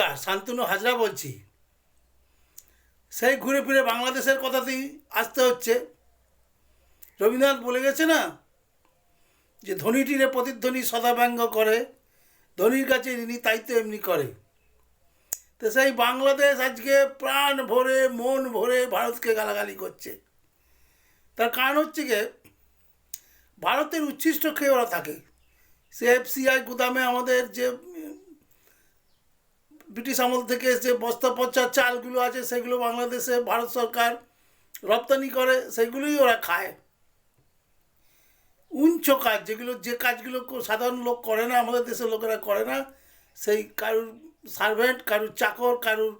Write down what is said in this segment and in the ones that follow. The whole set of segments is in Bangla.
নমস্কার শান্তনু হাজরা বলছি। সেই ঘুরে ফিরে বাংলাদেশের কথাতেই আসতে হচ্ছে। রবীন্দ্রনাথ বলে গেছে না, যে ধনীটিরে প্রতিধ্বনি সদা ব্যঙ্গ করে, ধনীর কাছে ঋণী তাই তো এমনি করে। তো সেই বাংলাদেশ আজকে প্রাণ ভরে, মন ভরে ভারতকে গালাগালি করছে। তার কারণ হচ্ছে গিয়ে ভারতের উচ্ছিষ্ট খেয়ে ওরা থাকে। সে এফসিআই গুদামে আমাদের যে ব্রিটিশ আমল থেকে যে বস্তা পচা চালগুলো আছে, সেগুলো বাংলাদেশে ভারত সরকার রপ্তানি করে, সেগুলোই ওরা খায়। উঞ্চ কাজ, যেগুলো, যে কাজগুলো সাধারণ লোক করে না, আমাদের দেশের লোকেরা করে না, সেই কারুর সার্ভেন্ট, কারুর চাকর, কারুর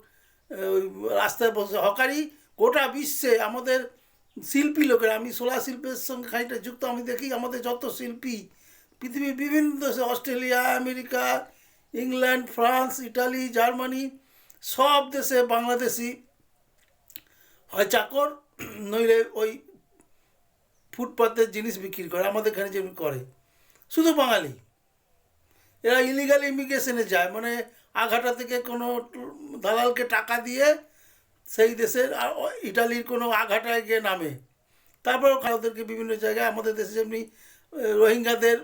রাস্তায় বসে হকারি, গোটা বিশ্বে আমাদের শিল্পী লোকেরা, আমি সোলা শিল্পের সঙ্গে খানিকটা যুক্ত, আমি দেখি আমাদের যত শিল্পী, পৃথিবীর বিভিন্ন দেশে, Australia, America England, France, Italy, Germany, সব দেশে বাংলাদেশি হয় চাকর, নইলে ওই ফুটপাতের জিনিস বিক্রি করে, আমাদের এখানে যেমনি করে। শুধু বাঙালি। এরা ইলিগাল ইমিগ্রেশনে যায় মানে আঘাটা থেকে কোনো দালালকে টাকা দিয়ে সেই দেশের ইটালির কোনো আঘাটায় গিয়ে নামে। তারপরে ওদেরকে বিভিন্ন জায়গায়, আমাদের দেশে যেমনি রোহিঙ্গাদের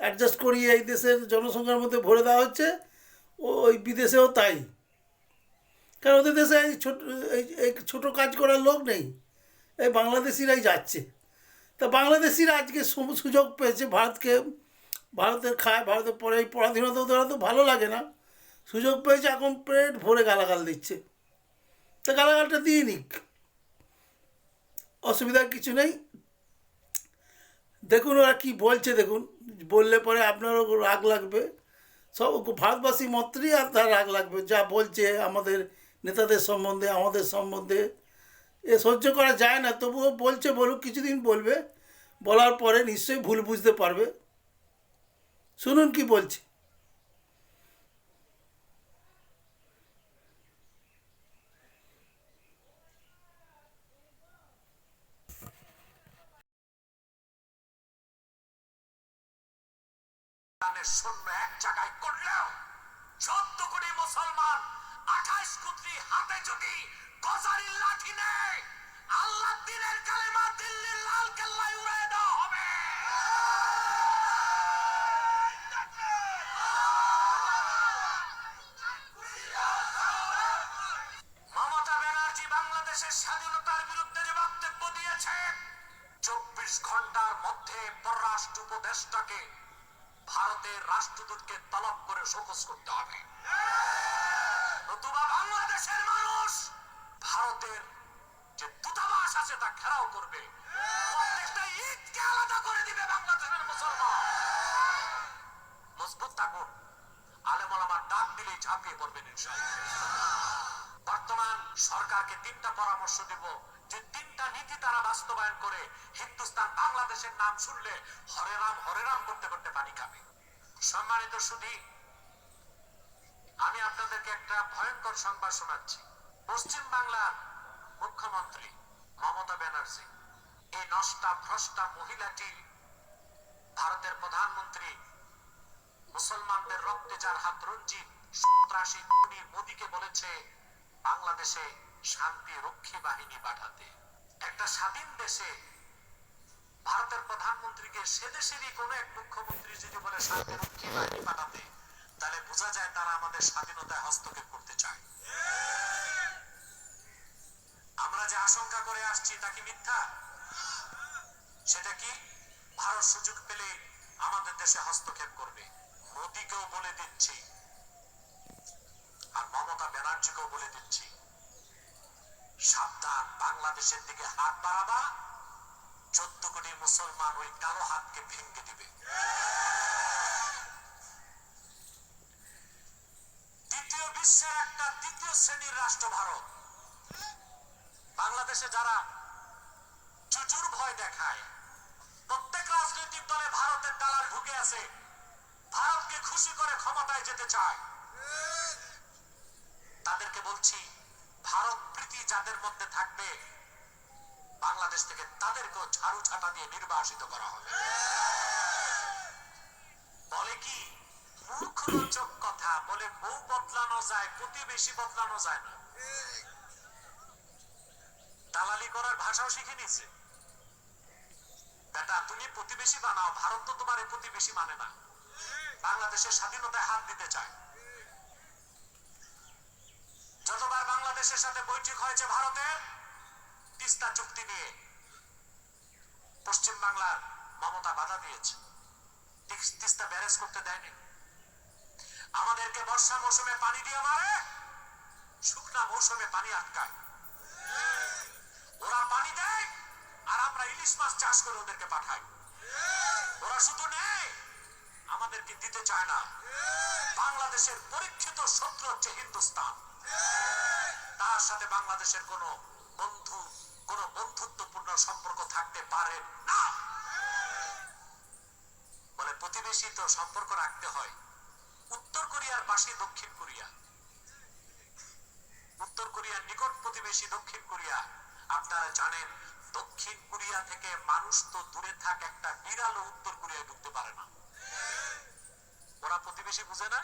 অ্যাডজাস্ট করিয়ে এই দেশের জনসংখ্যার মধ্যে ভরে দেওয়া হচ্ছে। ওই বিদেশেও তাই। কারণ ওদের দেশে এই ছোট, এই এই ছোটো কাজ করার লোক নেই। এই বাংলাদেশিরাই যাচ্ছে। তা বাংলাদেশিরা আজকে সুযোগ পেয়েছে ভারতকে। ভারতের খায়, ভারতের পরে এই পরাধীনতা ওদের তো ভালো লাগে না। সুযোগ পেয়েছে, এখন পেট ভরে গালাগাল দিচ্ছে। তা গালাগালটা দিয়ে নিক। অসুবিধার কিছু নেই। দেখুন ওরা কি বলছে, দেখুন। বললে পরে আপনারও রাগ লাগবে। সব ভারতবাসী মন্ত্রী আর তার রাগ লাগবে। যা বলছে আমাদের নেতাদের সম্বন্ধে, আমাদের সম্বন্ধে, এ সহ্য করা যায় না। তবুও বলছে বলুক, কিছুদিন বলবে। বলার পরে নিশ্চয়ই ভুল বুঝতে পারবে। শুনুন কি বলছে। ইরানের সৈন্য এক জায়গায় করলেও চোদ্দ কোটি মুসলমান আঠাইশ কোটি হাতে যদি গজারির লাঠি নেয়, আল্লাহ দিনের কালেমা দিল্লির লাল কেল্লায় উড়াই দেওয়া হবে। মমতা ব্যানার্জি বাংলাদেশের স্বাধীনতার বিরুদ্ধে যে বক্তব্য দিয়েছে, চব্বিশ ঘণ্টার মধ্যে পররাষ্ট্র উপদেষ্টাকে ভারতের রাষ্ট্রদূতকে তলব করে শোকস করতে হবে। নতুবা বাংলাদেশের মানুষ ভারতের যে দূতাবাস আছে তা ঘেরাও করবে। প্রত্যেকটা ঈদকে আলাদা করে দিবে বাংলাদেশের মুসলমান। মজবুত থাকুন। আলেমল আমার ডাক দিলেই ঝাঁপিয়ে পড়বেন ইনশাআল্লাহ। বর্তমান সরকারকে তিনটা পরামর্শ দেব। যে তিনটা নীতি তারা বাস্তবায়ন করে হিন্দুস্তান বাংলাদেশের নাম শুনলে হরে রাম হরে রাম করতে করতে পানি খাবে। সম্মানিত সুধী, আমি আপনাদেরকে একটা ভয়ঙ্কর সংবাদ শোনাচ্ছি। পশ্চিম বাংলার মুখ্যমন্ত্রী মমতা ব্যানার্জি, এই নষ্টা ভ্রষ্টা মহিলাটি ভারতের প্রধানমন্ত্রী, মুসলমানদের রক্তে যার হাত রঞ্জিত, সন্ত্রাসী মোদীকে বলেছে, বাংলাদেশে শান্তি রক্ষী বাহিনী পাঠাতে। একটা স্বাধীন দেশে ভারতের প্রধানমন্ত্রীকে সে দেশেরই কোনো এক মুখ্যমন্ত্রী যদি বলে শান্তি রক্ষী বাহিনী পাঠাতে, তাহলে বোঝা যায় তারা আমাদের স্বাধীনতায় হস্তক্ষেপ করতে চায়। আমরা যে আশঙ্কা করে আসছি তা কি মিথ্যা? সেটা কি? ভারত সুযোগ পেলে আমাদের দেশে হস্তক্ষেপ করবে। মোদীকেও বলে দিচ্ছি, আর মমতা ব্যানার্জিকেও বলে দিচ্ছি। বাংলাদেশের দিকে হাত বাড়াবা, চোদ্দ কোটি মুসলমান ওই কালো হাতকে ভেঙে দিবে। দ্বিতীয় বিশ্বের একটা শ্রেণির রাষ্ট্র ভারত। বাংলাদেশে যারা চুচুর ভয় দেখায়, প্রত্যেক রাজনৈতিক দলে ভারতের দালাল ঢুকে আছে, ভারতকে খুশি করে ক্ষমতায় যেতে চায়। তাদেরকে বলছি, ভারত প্রীতি যাদের মধ্যে থাকবে বাংলাদেশ থেকে তাদেরকেও ঝাড়ু ছাটা দিয়ে নির্বাসিত করা হবে। বলে কি মুখরোচক কথা, বলে বলে বউ বদলানো যায়, প্রতিবেশী বদলানো যায় না। দালালি করার ভাষাও শিখে নিছে বেটা, তুমি প্রতিবেশী বানাও, ভারত তো তোমার প্রতিবেশী মানে না। বাংলাদেশের স্বাধীনতায় হাত দিতে চায়। যতবার বাংলাদেশের সাথে বৈঠক হয়েছে ভারতের তিস্তা চুক্তি নিয়ে পশ্চিম বাংলার মমতা বাধা দিয়েছে। তিস্তা ব্যারেজ করতে দেয়নি। আমাদেরকে বর্ষা মৌসুমে পানি দিয়ে মারে, শুকনা মৌসুমে পানি আটকায়। ওরা পানি দেয়, আর আমরা ইলিশ মাছ চাষ করে ওদেরকে পাঠাই। ওরা শুধু নেই আমাদেরকে দিতে চায় না। বাংলাদেশের পরীক্ষিত শত্রু হচ্ছে হিন্দুস্তান। তার সাথে বাংলাদেশের কোনো থাকতে পারে না। বলে, প্রতিবেশী তো সম্পর্ক রাখতে হয়। উত্তর কোরিয়ার পাশে দক্ষিণ কোরিয়া। উত্তর কোরিয়ার নিকট প্রতিবেশী দক্ষিণ কোরিয়া। আপনারা জানেন, দক্ষিণ কোরিয়া থেকে মানুষ তো দূরে থাক, একটা বিড়ালও উত্তর কোরিয়ায় ঢুকতে পারে না। ওরা প্রতিবেশী বুঝে না?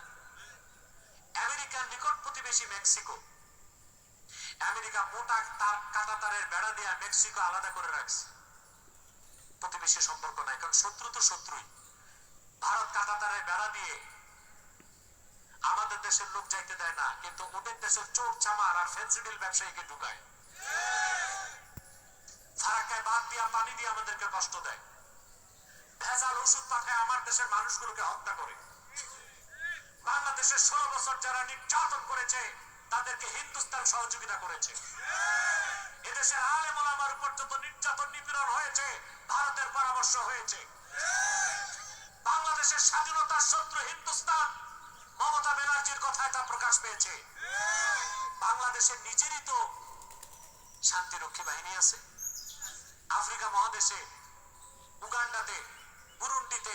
আমেরিকার নিকট প্রতিবেশী মেক্সিকো। আমেরিকা মোটা তার কাটা তারের বেড়া দিয়ে মেক্সিকো আলাদা করে রাখছে। প্রতিবেশী সম্পর্ক নাই, কারণ শত্রু তো শত্রুই। ভারত কাটা তারের বেড়া দিয়ে আমাদের দেশের লোক যাইতে দেয় না, কিন্তু ওদের দেশের চোর, চামার আর ফেন্সিডিল ব্যবসায়ীকে ঢুকায়। ফারাক্কায় বাদ দিয়া পানি দিয়ে আমাদেরকে কষ্ট দেয়। ভেজাল ওষুধ পাঠায় আমার দেশের মানুষগুলোকে হত্যা করে। বাংলাদেশের ষোলো বছর যারা নির্যাতন করেছে, তাদেরকে হিন্দুস্তান সহযোগিতা করেছে। এদেশের আলেম উপর যত নির্যাতন নিপীড়ন হয়েছে ভারতের পরামর্শ হয়েছে। বাংলাদেশের স্বাধীনতার শত্রু হিন্দুস্তান মমতা ব্যানার্জির কথায় তা প্রকাশ পেয়েছে। বাংলাদেশের নিজেরই তো শান্তিরক্ষী বাহিনী আছে। আফ্রিকা মহাদেশে, উগান্ডাতে, বুরুন্ডিতে